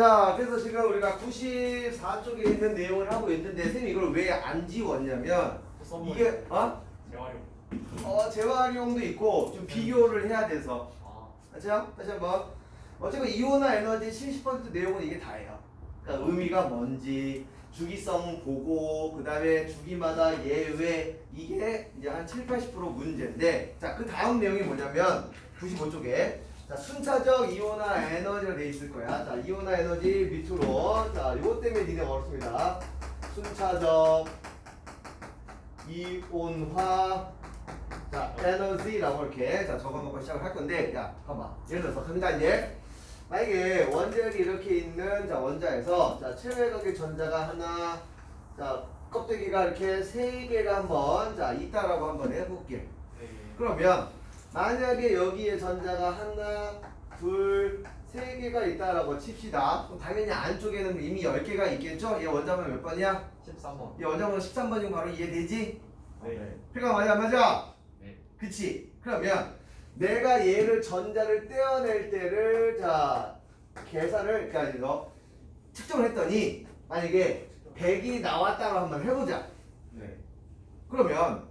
자, 그래서 지금 우리가 94쪽에 있는 내용을 하고 있는데 선생님이 이걸 왜 안 지웠냐면 이게 어? 재활용. 어 재활용도 있고 좀 비교를 해야 돼서 아, 맞죠? 다시 한번 어쨌든 이온화 에너지 70% 내용은 이게 다예요. 그러니까 의미가 뭔지 주기성 보고 그 다음에 주기마다 예외 이게 이제 한 7, 80% 문제인데 자 그 다음 내용이 뭐냐면 95쪽에 자 순차적 이온화 에너지가 돼 있을 거야. 자 이온화 에너지 밑으로 자 이것 때문에 니네 어렵습니다. 순차적 이온화 자 에너지라고 이렇게 자 적어놓고 시작을 할 건데 야 봐봐 예를 들어서 갑니다 이제 만약에 원자력이 이렇게 있는 자 원자에서 자 체외각의 전자가 하나 자 껍데기가 이렇게 세 개가 한번 자 있다라고 한번 해볼게 네. 그러면 만약에 여기에 전자가 하나 둘 세 개가 있다라고 칩시다 그럼 당연히 안쪽에는 이미 열 개가 있겠죠 얘 원자번 몇 번이야 13번. 얘 원자번 13번이면 바로 이해되지 네. 표가 맞아 안 맞아 네. 그치 그러면 내가 얘를 전자를 떼어낼 때를 자 계산을 그러니까 이거 측정을 했더니 만약에 100이 나왔다고 한번 해보자 네. 그러면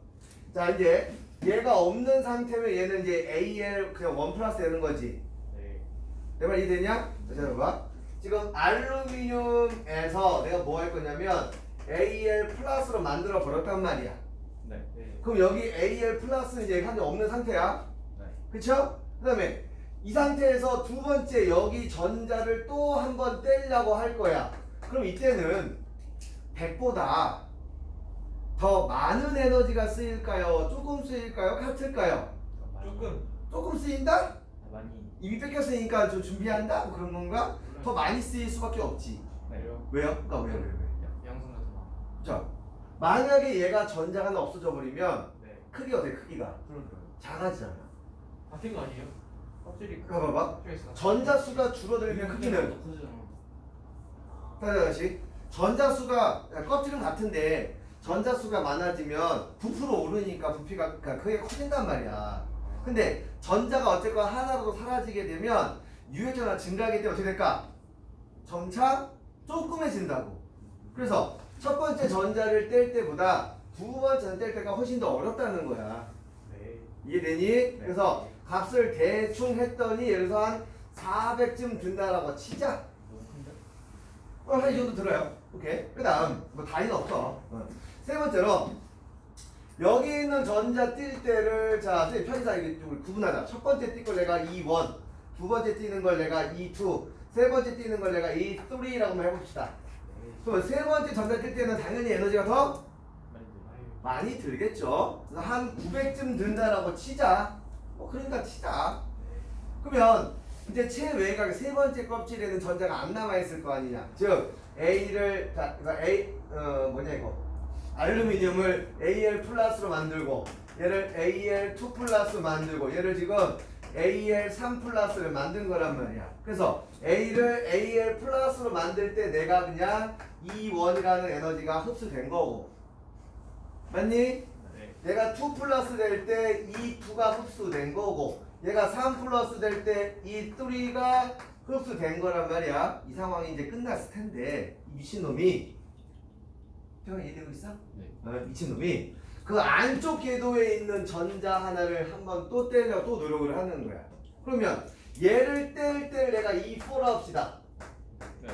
자 이제 얘가 없는 상태면 얘는 이제 AL 그냥 원 플러스 되는 거지 네. 내 말 이해되냐? 자 봐봐 지금 알루미늄에서 내가 뭐 할 거냐면 AL 플러스로 만들어 버렸단 말이야 네. 네. 그럼 여기 AL 플러스는 이제 현재 없는 상태야 네. 그쵸? 그 다음에 이 상태에서 두 번째 여기 전자를 또 한 번 떼려고 할 거야. 그럼 이때는 100보다 더 많은 에너지가 쓰일까요? 조금 쓰일까요? 같을까요? 조금. 조금 쓰인다? 아, 많이. 이미 뺏겼으니까 좀 준비한다? 뭐 그런 건가? 더 많이 쓰일 수밖에 없지. 네요. 왜요? 그러니까 왜, 왜, 왜? 양성 같은 거. 자, 만약에 얘가 전자가 하나 없어져 버리면 네. 크기가 어때? 크기가 그러니까. 작아지잖아. 바뀐 거 아니에요? 확실히. 봐봐봐. bak혀 있어. 전자 수가 줄어들면 크기는 커지잖아. 다시 다시 전자 수가 껍질은 같은데 전자 수가 많아지면 부피로 오르니까 부피가 그러니까 크게 커진단 말이야. 근데 전자가 어쨌건 하나로 사라지게 되면 유효전화 증가하기 때문에 어떻게 될까? 점차 조그매진다고. 그래서 첫 번째 전자를 뗄 때보다 두 번째 뗄 때가 훨씬 더 어렵다는 거야. 네. 이해되니? 그래서 값을 대충 했더니 예를 들어서 한 400쯤 든다라고 치자. 큰데? 어, 한이 정도 들어요. 오케이. 그 다음, 뭐 다리는 없어. 어. 세 번째로, 여기 있는 전자 뛸 때를, 자, 선생님 편의상 이게 좀 구분하자. 첫 번째 뛸 걸 내가 E1, 두 번째 뛰는 걸 내가 E2, 세 번째 뛰는 걸 내가 E3라고 한번 해봅시다. 네. 그럼 세 번째 전자 뛸 때는 당연히 에너지가 더. 많이 들겠죠. 그래서 한 900쯤 든다라고 치자. 뭐, 그러니까 치자. 그러면 이제 체외곽 세 번째 껍질에는 전자가 안 남아 있을 거 아니냐. 즉 A를 자, 그러니까 A 어 뭐냐 이거 알루미늄을 AL 플러스로 만들고 얘를 AL2 플러스 만들고 얘를 지금 AL3 플러스를 만든 거란 말이야. 그래서 A를 AL 플러스로 만들 때 내가 그냥 E1이라는 에너지가 흡수된 거고. 맞니? 네. 얘가 2 플러스 될때이 2가 흡수된 거고 얘가 3 플러스 될 때이 3가 흡수된 거란 말이야 이 상황이 이제 끝났을 텐데 이 미친놈이 태가 이해되고 있어? 네. 어, 미친놈이 그 안쪽 궤도에 있는 전자 하나를 한번 또 떼려 또 노력을 하는 거야 그러면 얘를 뗄때 내가 이 4라 합시다 네.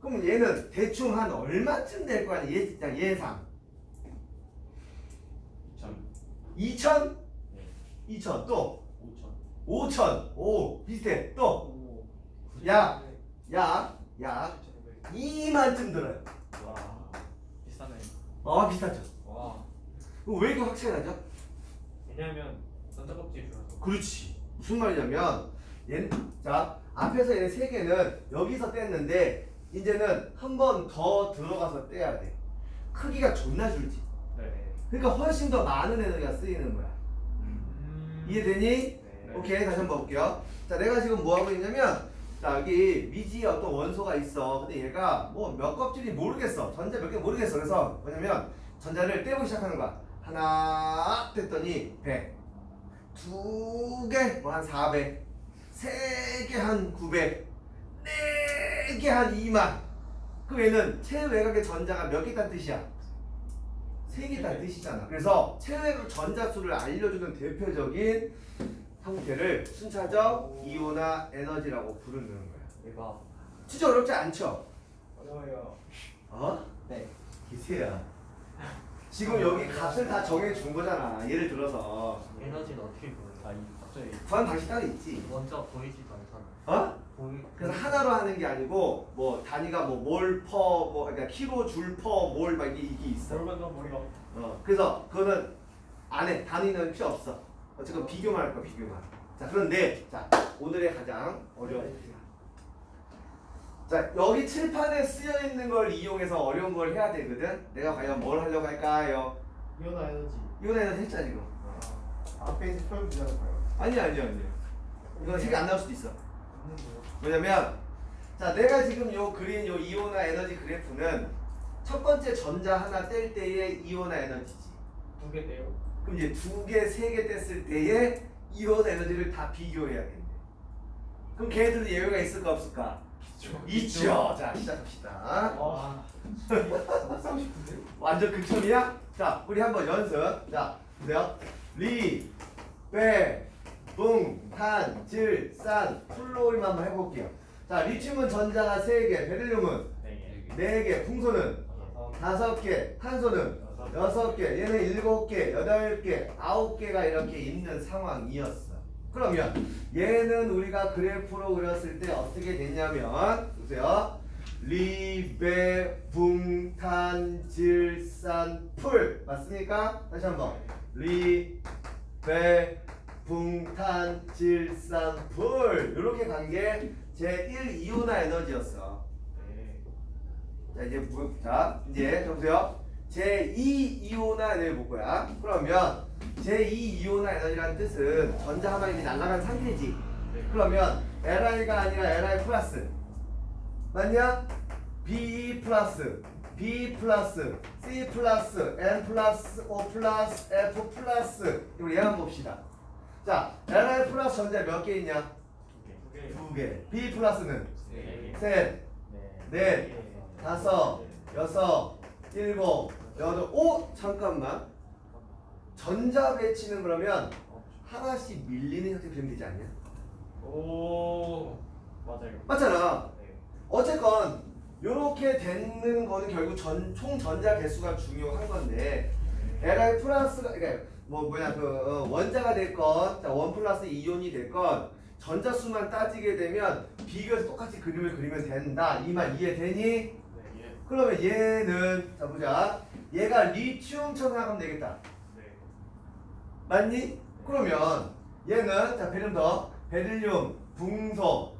그럼 얘는 대충 한 얼마쯤 될 거 아니야 예, 자, 예상 2천. 2천? 네. 2천 또 5천. 5천 오 비슷해 또 오. 야. 야, 야, 7,500. 2만쯤 들어요. 와. 비싸네. 어, 비슷하죠. 와. 그럼 왜 이렇게 확실히 나죠? 왜냐면 전자 껍질이 줄어서. 그렇지. 무슨 말이냐면, 얘, 자, 앞에서 얘네 세 개는 여기서 뗐는데, 이제는 한 번 더 들어가서 떼야 돼. 크기가 존나 줄지. 네. 그러니까 훨씬 더 많은 에너지가 쓰이는 거야. 음. 이해되니? 네. 오케이, 다시 한번 볼게요. 자, 내가 지금 뭐 하고 있냐면, 자, 여기 미지에 어떤 원소가 있어. 근데 얘가 뭐 몇 껍질이 모르겠어. 전자 몇 개 모르겠어. 그래서 뭐냐면, 전자를 떼고 시작하는 거야. 하나 뗐더니 100. 두 개, 뭐 한 400. 세 개 한 900. 네 세게 한 2만. 그럼 얘는 체외곽의 전자가 몇개 있다는 뜻이야? 세개 있다는 뜻이잖아. 그래서 체외곽 전자 수를 알려주는 대표적인 형태를 순차적 이온화 에너지라고 부르는 거야. 얘가 진짜 어렵지 않죠? 어려워요. 어? 네. 기세야. 지금 여기 값을 다 정해준 거잖아. 예를 들어서. 에너지는 어떻게 보여요? 아, 이 갑자기 구한 방식 따로 있지. 먼저 보이지도 않잖아요. 어? 보이. 그래서 하나로 하는 게 아니고 뭐 단위가 뭐몰퍼뭐 그러니까 키로 줄퍼몰막 이게 이게 있어. 얼마나 머리가 어. 그래서 그거는 안 해. 단위는 필요 없어. 어쨌든 비교만 할 거야 비교만. 자 그런데 자 오늘의 가장 어려운 자 여기 칠판에 쓰여 있는 걸 이용해서 어려운 걸 해야 되거든. 내가 과연 뭘 하려고 할까요? 이온화 에너지 이거는 했잖아 지금. 앞에 있는 표현 주잖아요. 아니 아니 아니. 이건 색이 안 나올 수도 있어. 없는 거요. 왜냐면 자 내가 지금 요 그린 요 이온화 에너지 그래프는 첫 번째 전자 하나 뗄 때의 이온화 에너지지. 두 개인데요. 그럼 이제 두 개, 세 개 뗐을 때의 이온 에너지를 다 비교해야겠네. 그럼 걔네들도 예외가 있을까 없을까? 있죠. 자 시작합시다. 와. 싸고 싶은데? 완전 극혐이야? 자 우리 한번 연습. 자 보세요. 리, 빼, 붕, 탄, 질, 산, 플로림 한번 해볼게요. 자 리튬은 전자가 세 개, 베릴륨은 네. 네 개, 풍소는 다섯 개, 탄소는 여섯 개, 얘는 일곱 개, 여덟 개, 아홉 개가 이렇게 있는 상황이었어. 그러면 얘는 우리가 그래프로 그렸을 때 어떻게 됐냐면 보세요. 리베 붕탄 질산 풀 맞습니까? 다시 한번 리베 붕탄 질산 풀 이렇게 간 게 제1 이온화 에너지였어. 네. 자 이제 뭐, 자 이제 좀 보세요. 제2 이온화 에너지 볼 거야. 그러면 제2 이온화 에너지라는 뜻은 전자 하나가 이제 날아간 상태지. 네. 그러면 Li가 아니라 Li 플러스 맞냐? B 플러스 B 플러스 C 플러스 N 플러스 O 플러스 F 플러스 우리 얘만 봅시다. 자 Li 플러스 전자 몇 개 있냐? 두 개. B 플러스는 네. 셋, 넷, 다섯, 여섯, 일곱, 여덟, 오 잠깐만. 전자 배치는 그러면 하나씩 밀리는 형태 그리면 되지 않냐? 오. 맞아요. 맞잖아. 네. 어쨌건 요렇게 되는 거는 결국 전, 총 전자 개수가 중요한 건데 Li 플러스가 그러니까 뭐 뭐냐 그 어, 원자가 됐건 자, 원 플러스 이온이 됐건 전자 수만 따지게 되면 비교해서 똑같이 그림을 그리면 된다. 이 말 이해되니? 네. 예. 그러면 얘는 자 보자. 얘가 리튬처럼 생각하면 되겠다. 네. 맞니? 그러면 얘는 자 베름 더 베릴륨, 붕소,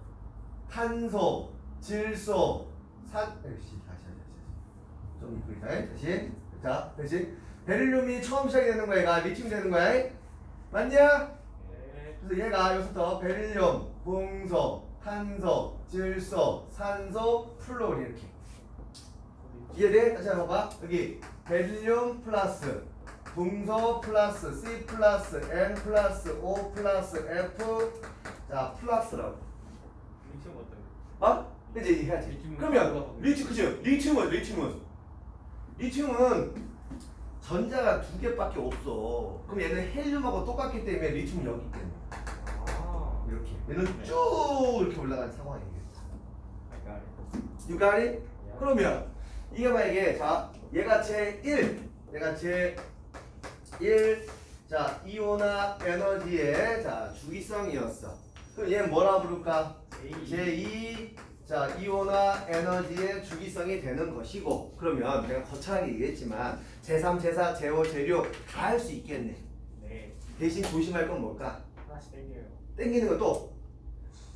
탄소, 질소, 산 에이씨 다시 다시 다시 좀 이쁘다 다시 자 다시 베릴륨이 처음 시작이 되는 거야 얘가 리튬이 되는 거야 맞냐? 네. 그래서 얘가 여기서부터 베릴륨, 붕소, 탄소, 질소, 산소, 플로리 이렇게 이해돼? 다시 한번 봐봐 여기 베릴륨 플러스 붕소 플러스 C 플러스 N 플러스 O 플러스 F 자 플러스라고 리튬 어때요? 어? 이제 리튬은 그러면 리튬 그죠? 리튬은 리튬은 리튬은 전자가 두 개밖에 없어 그럼 얘는 헬륨하고 똑같기 때문에 리튬 여기 있겠네 아. 이렇게 얘는 네. 쭉 이렇게 올라가는 약간. You got it? 그러면 이게 만약에 자 얘가 제1 얘가 제1 자 이온화 에너지의 자 주기성이었어 그럼 얘는 뭐라 부를까? 제2 자 이온화 에너지의 주기성이 되는 것이고 그러면 내가 거창하게 얘기했지만 제3, 제4, 제5, 제6 다 할 수 있겠네 네. 대신 조심할 건 뭘까? 하나씩 땡겨요. 땡기는 것도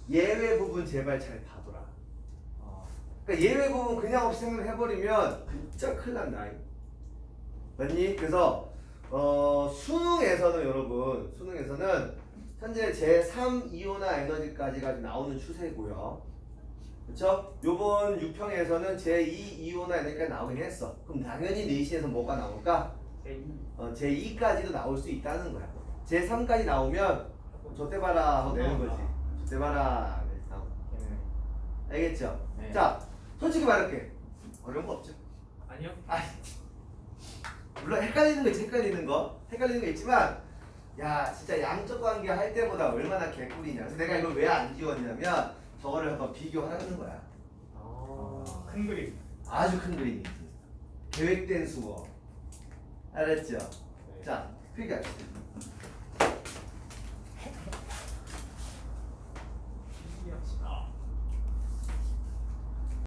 예외 부분 제발 잘 아. 그러니까 예외 부분 그냥 생각을 해버리면 진짜 큰일 난다. 맞니? 그래서 어, 수능에서는 여러분 수능에서는 현재 제3 이온화 에너지까지가 나오는 추세고요. 그렇죠? 요번 6평에서는 제2 이온화 에너지가 나오긴 했어. 그럼 당연히 내신에서 뭐가 나올까? 제2. 어, 제2까지도 나올 수 있다는 거야. 제3까지 나오면 저때 봐라 하고 내는 거지. 저때 봐라. 걔는 알겠죠? 네. 자, 솔직히 말할게. 어려운 거 없죠? 아니요. 아, 물론 헷갈리는 거 있지, 헷갈리는 거. 헷갈리는 거 있지만, 야, 진짜 양적 관계 할 때보다 얼마나 개꿀이냐. 그래서 내가 이걸 왜 안 지웠냐면, 저거를 한번 비교하라는 거야. 아, 큰 그림. 아주 큰 그림이 있습니다. 계획된 수어. 알았죠? 네. 자, 필기합시다.